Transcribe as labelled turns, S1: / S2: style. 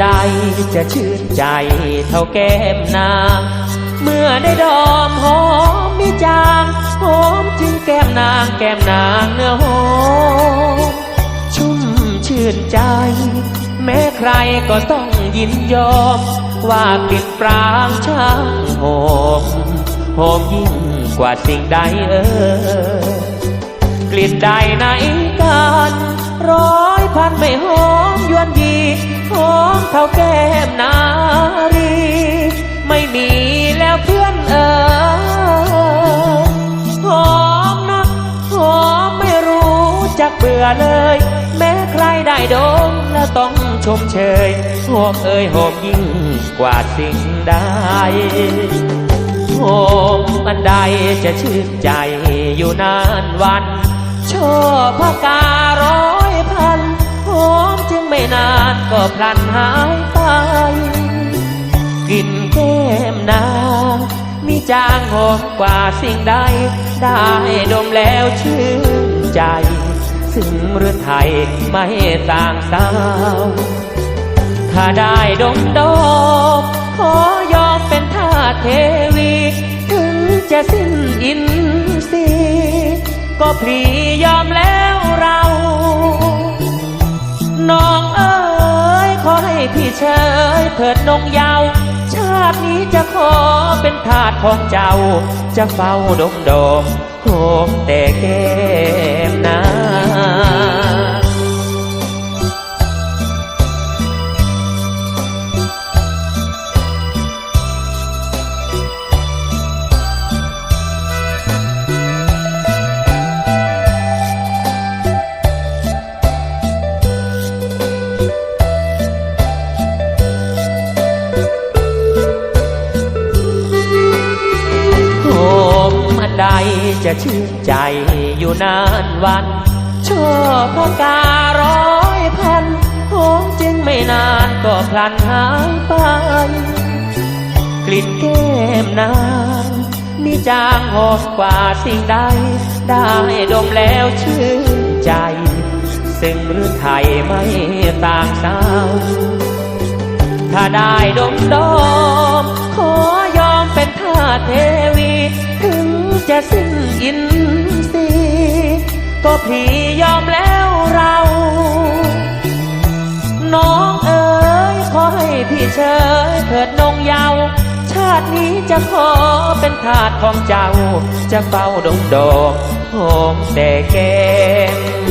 S1: ใจเท่าแก้มนางเมื่อได้ดอมหอมมีจางหอมจึงแก้มนางแก้มนางเนื้อหอมชุ่มชื่นใจ แม้ใครก็ต้องยินยอม ว่ากลิ่นปรางช่างหอมหอมยิ่งกว่าสิ่งใดเออกลิ่นใดในกันร้อยพันไม่หอมยวนยีหอม เท่าแก้มนารี ไม่มีแล้วเพื่อนเออหอมนักหอมไม่รู้จักเบื่อเลย แม้ใครได้ดมแล้วต้องชมเชยหอมเอ่ยหอมยิ่งกว่าสิ่งใดหอมอันใดจะชื่นใจอยู่นานวันชอบพการ้อยพัน มจึงไม่นานก็พลันหายไป กลิ่นแก้มนางมีจางหอมกว่าสิ่งใด ได้ดมแล้วชื่นใจ ซึ่งเรือไทยไม่ต่างสาว ถ้าได้ดมดมขอยอมเป็นท่าเทวี ถึงจะสิ้นอินทรีย์ก็พลียอมแล้วเรา พี่เชยเถิดนงเยาว ชาตินี้จะขอเป็นทาสของเจ้า จะเฝ้าดมดมโหมแต่แก้มนา จะชื่นใจอยู่นานวันชอบพการ้อยพันโหมจึงไม่นานก็พลันหายไป กลิ่นแก้มนางมีจางหอมกว่าสิ่งใด ได้ดมแล้วชื่นใจ ซึ่งหรือไทยไม่ต่างสาวถ้าได้ดมดอมขอยอมเป็นท่าสเทวี ถึงจะสิ้น อินทรีย์ก็พี่ยอมแล้วเรา น้องเอ๋ยขอให้พี่เชยเถิดนงเยาวชาตินี้จะขอเป็นทาสของเจ้า จะเฝ้าดงดอกหอมแต่แก้ม